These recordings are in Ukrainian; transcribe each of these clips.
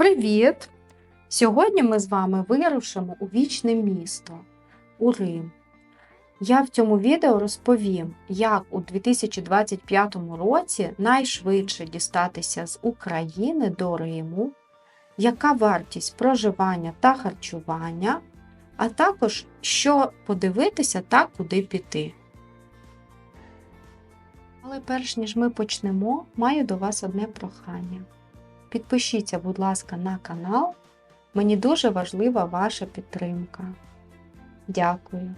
Привіт! Сьогодні ми з вами вирушимо у вічне місто у Рим. Я в цьому відео розповім, як у 2025 році найшвидше дістатися з України до Риму, яка вартість проживання та харчування, а також що подивитися та куди піти. Але перш ніж ми почнемо, маю до вас одне прохання. Підпишіться, будь ласка, на канал. Мені дуже важлива ваша підтримка. Дякую.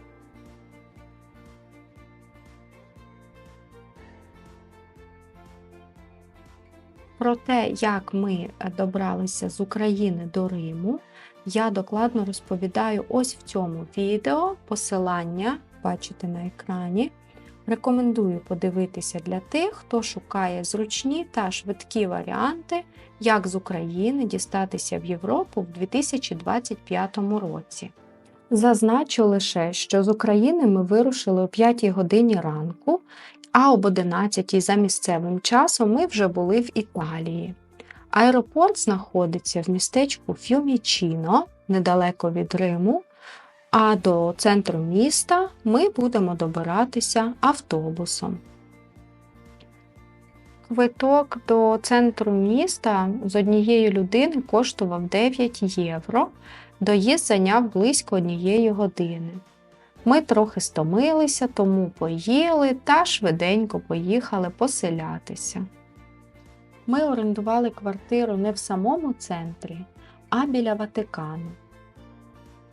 Про те, як ми добралися з України до Риму, я докладно розповідаю ось в цьому відео. Посилання бачите на екрані. Рекомендую подивитися для тих, хто шукає зручні та швидкі варіанти, як з України дістатися в Європу в 2025 році. Зазначу лише, що з України ми вирушили о 5 годині ранку, а об 11 за місцевим часом ми вже були в Італії. Аеропорт знаходиться в містечку Фюмічіно, недалеко від Риму. А до центру міста ми будемо добиратися автобусом. Квиток до центру міста з однієї людини коштував 9 євро. Доїзд зайняв близько однієї години. Ми трохи стомилися, тому поїли та швиденько поїхали поселятися. Ми орендували квартиру не в самому центрі, а біля Ватикану.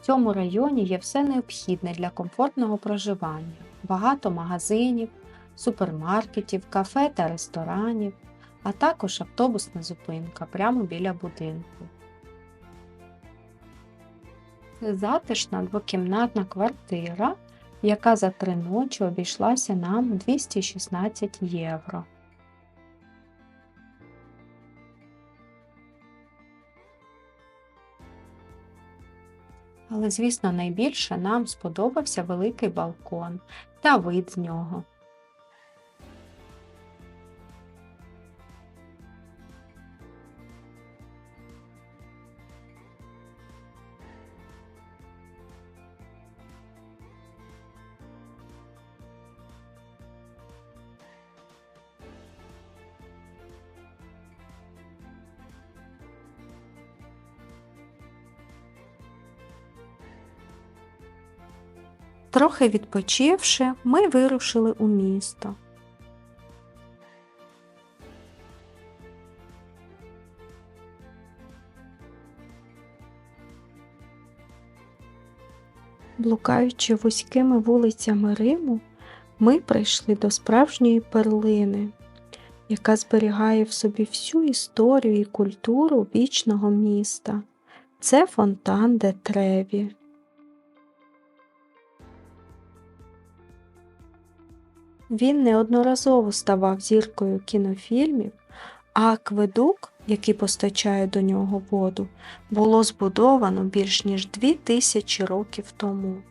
В цьому районі є все необхідне для комфортного проживання: багато магазинів, супермаркетів, кафе та ресторанів, а також автобусна зупинка прямо біля будинку. Це затишна двокімнатна квартира, яка за три ночі обійшлася нам 216 євро. Але, звісно, найбільше нам сподобався великий балкон та вид з нього. Трохи відпочивши, ми вирушили у місто. Блукаючи вузькими вулицями Риму, ми прийшли до справжньої перлини, яка зберігає в собі всю історію і культуру вічного міста. Це фонтан де Треві. Він неодноразово ставав зіркою кінофільмів, а акведук, який постачає до нього воду, було збудовано більш ніж дві тисячі років тому.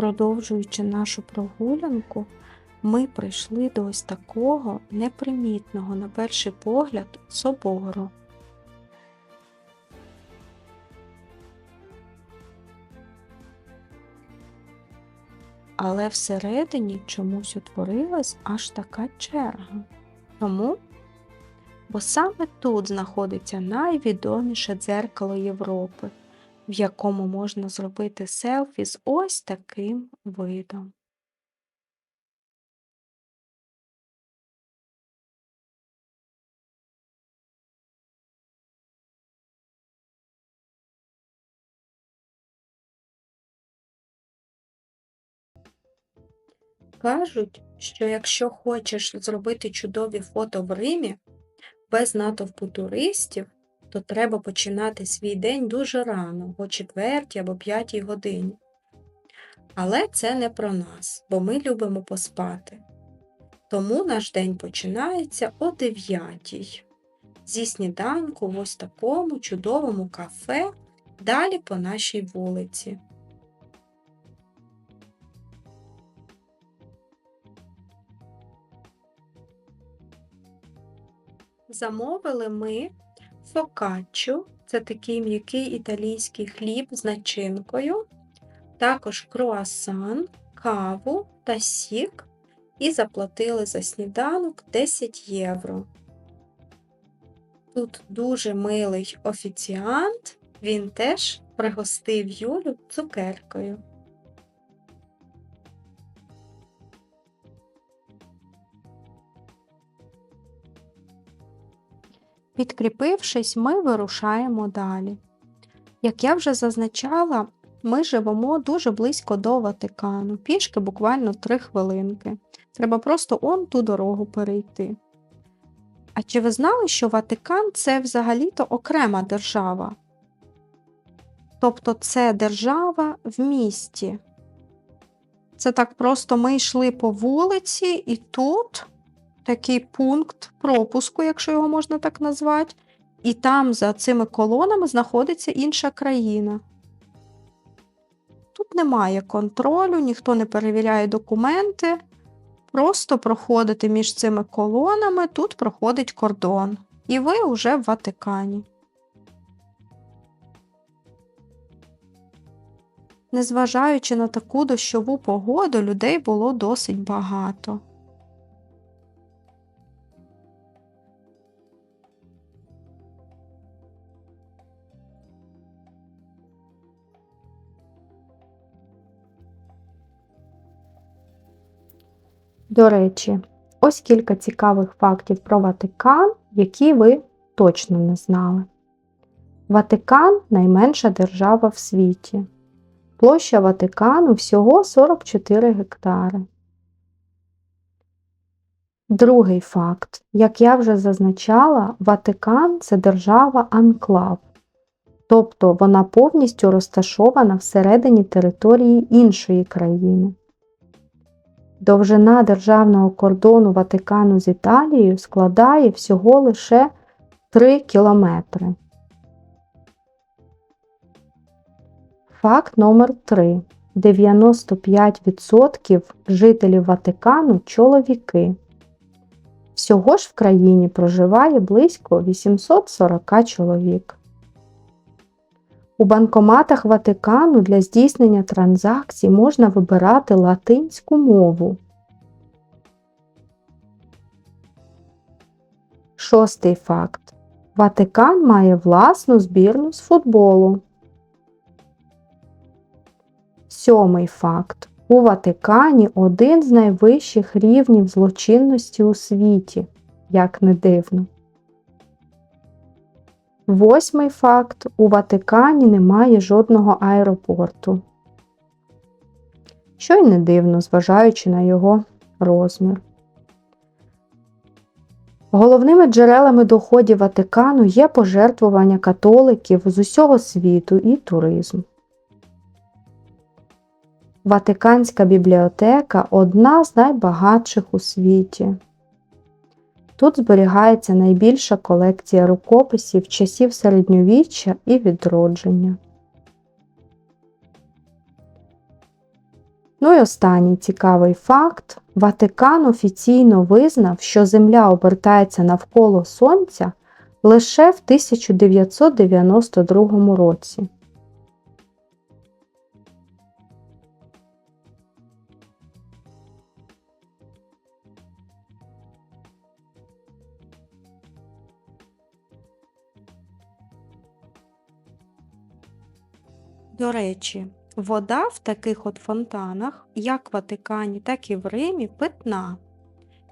Продовжуючи нашу прогулянку, ми прийшли до ось такого непримітного, на перший погляд, собору. Але всередині чомусь утворилась аж така черга. Тому, бо саме тут знаходиться найвідоміше дзеркало Європи, в якому можна зробити селфі з ось таким видом. Кажуть, що якщо хочеш зробити чудові фото в Римі без натовпу туристів, то треба починати свій день дуже рано, о 4 або 5 годині. Але це не про нас, бо ми любимо поспати. Тому наш день починається о 9. зі сніданку в ось такому чудовому кафе далі по нашій вулиці. Замовили ми фокаччу, це такий м'який італійський хліб з начинкою, також круасан, каву та сік, і заплатили за сніданок 10 євро. Тут дуже милий офіціант, він теж пригостив Юлю цукеркою. Підкріпившись, ми вирушаємо далі. Як я вже зазначала, ми живемо дуже близько до Ватикану, пішки буквально 3 хвилинки. Треба просто он ту дорогу перейти. А чи ви знали, що Ватикан це взагалі-то окрема держава? Тобто це держава в місті. Це так просто ми йшли по вулиці, і тут такий пункт пропуску, якщо його можна так назвати, і там за цими колонами знаходиться інша країна. Тут немає контролю, ніхто не перевіряє документи. Просто проходите між цими колонами, тут проходить кордон. І ви вже в Ватикані. Незважаючи на таку дощову погоду, людей було досить багато. До речі, ось кілька цікавих фактів про Ватикан, які ви точно не знали. Ватикан найменша держава в світі. Площа Ватикану всього 44 гектари. Другий факт. Як я вже зазначала, Ватикан це держава Анклав, тобто вона повністю розташована всередині території іншої країни. Довжина державного кордону Ватикану з Італією складає всього лише 3 кілометри. Факт номер 3. 95% жителів Ватикану чоловіки. Всього ж в країні проживає близько 840 чоловік. У банкоматах Ватикану для здійснення транзакцій можна вибирати латинську мову. Шостий факт. Ватикан має власну збірну з футболу. Сьомий факт. У Ватикані один з найвищих рівнів злочинності у світі, як не дивно. Восьмий факт. У Ватикані немає жодного аеропорту. Що й не дивно, зважаючи на його розмір. Головними джерелами доходів Ватикану є пожертвування католиків з усього світу і туризм. Ватиканська бібліотека одна з найбагатших у світі. Тут зберігається найбільша колекція рукописів часів середньовіччя і відродження. Ну і останній цікавий факт: Ватикан офіційно визнав, що Земля обертається навколо Сонця лише в 1992 році. До речі, вода в таких от фонтанах, як в Ватикані, так і в Римі, питна.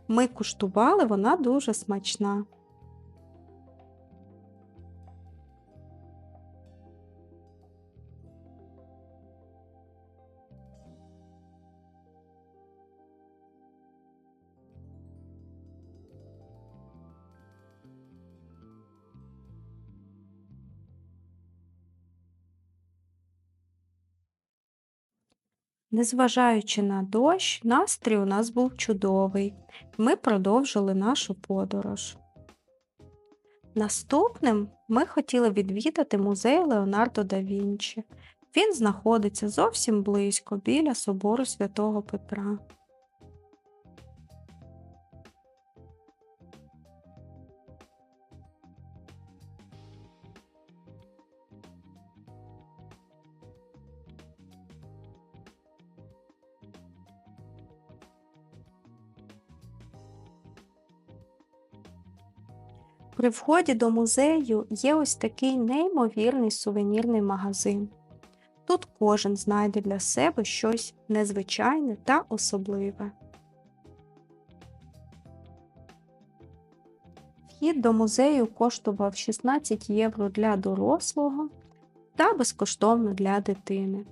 Ми куштували, вона дуже смачна. Незважаючи на дощ, настрій у нас був чудовий. Ми продовжили нашу подорож. Наступним ми хотіли відвідати музей Леонардо да Вінчі. Він знаходиться зовсім близько біля собору святого Петра. При вході до музею є ось такий неймовірний сувенірний магазин. Тут кожен знайде для себе щось незвичайне та особливе. Вхід до музею коштував 16 євро для дорослого та безкоштовно для дитини.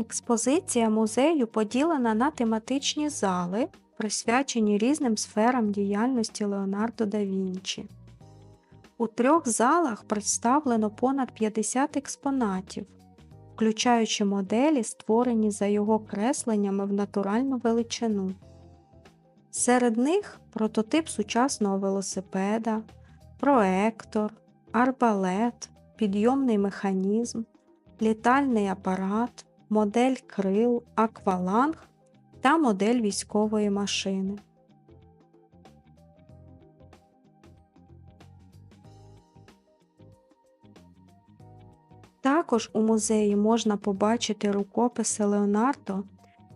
Експозиція музею поділена на тематичні зали, присвячені різним сферам діяльності Леонардо да Вінчі. У трьох залах представлено понад 50 експонатів, включаючи моделі, створені за його кресленнями в натуральну величину. Серед них прототип сучасного велосипеда, проектор, арбалет, підйомний механізм, літальний апарат модель крил, акваланг та модель військової машини. Також у музеї можна побачити рукописи Леонардо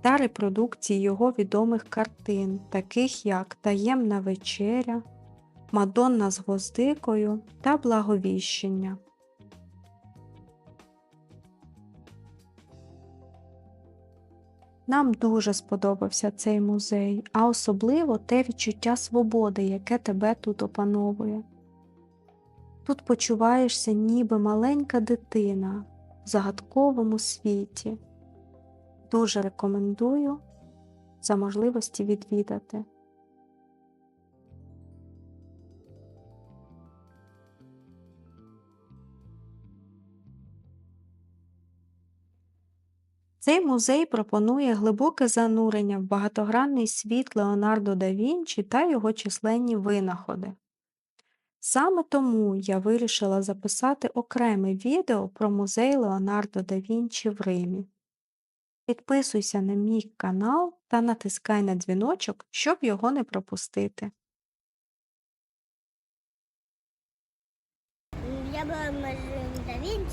та репродукції його відомих картин, таких як Таємна вечеря, Мадонна з гвоздикою та Благовіщення. Нам дуже сподобався цей музей, а особливо те відчуття свободи, яке тебе тут опановує. Тут почуваєшся ніби маленька дитина в загадковому світі. Дуже рекомендую за можливості відвідати. Цей музей пропонує глибоке занурення в багатогранний світ Леонардо да Вінчі та його численні винаходи. Саме тому я вирішила записати окреме відео про музей Леонардо да Вінчі в Римі. Підписуйся на мій канал та натискай на дзвіночок, щоб його не пропустити. Я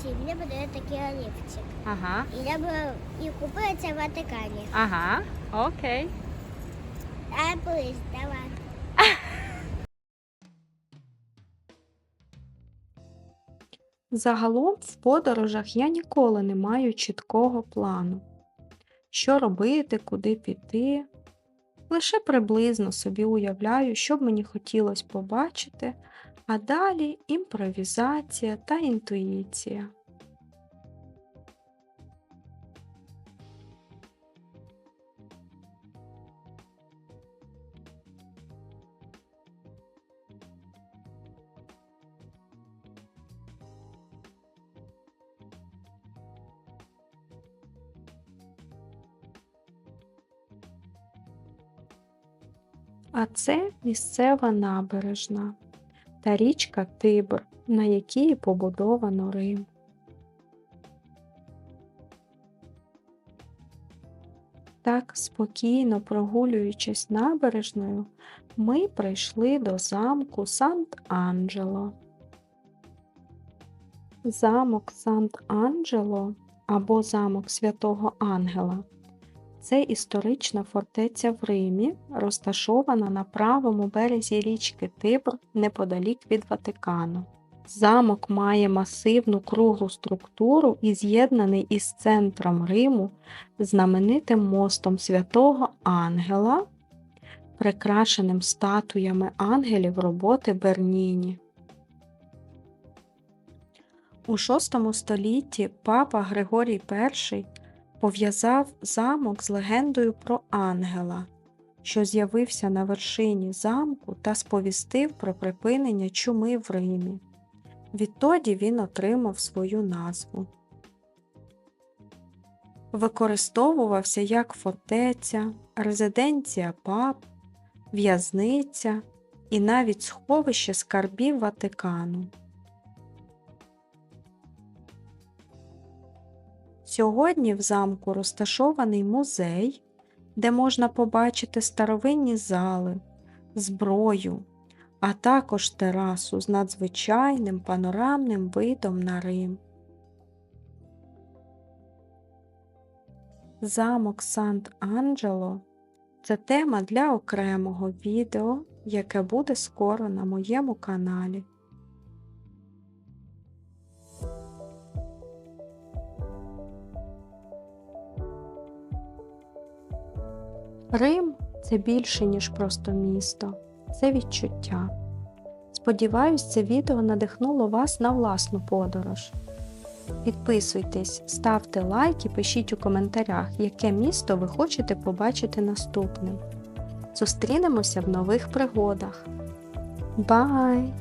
была в мне подают такие олівчик. Ага, І я була і купила це в Ватикані. ага, окей. А плись, давай. Загалом в подорожах я ніколи не маю чіткого плану. Що робити, куди піти. Лише приблизно собі уявляю, що б мені хотілося побачити, а далі імпровізація та інтуїція. А це місцева набережна та річка Тибр, на якій побудовано Рим. Так, спокійно прогулюючись набережною, ми прийшли до замку Сант-Анджело. Замок Сант-Анджело або замок Святого Ангела це історична фортеця в Римі, розташована на правому березі річки Тибр неподалік від Ватикану. Замок має масивну круглу структуру і з'єднаний із центром Риму знаменитим мостом святого Ангела, прикрашеним статуями ангелів роботи Берніні. У VI столітті папа Григорій І пов'язав замок з легендою про ангела, що з'явився на вершині замку та сповістив про припинення чуми в Римі. Відтоді він отримав свою назву. використовувався як фортеця, резиденція пап, в'язниця і навіть сховище скарбів Ватикану. Сьогодні в замку розташований музей, де можна побачити старовинні зали, зброю, а також терасу з надзвичайним панорамним видом на Рим. Замок Сант-Анджело це тема для окремого відео, яке буде скоро на моєму каналі. Рим це більше, ніж просто місто, це відчуття. Сподіваюсь, це відео надихнуло вас на власну подорож. Підписуйтесь, ставте лайк і пишіть у коментарях, яке місто ви хочете побачити наступним. Зустрінемося в нових пригодах. Бай!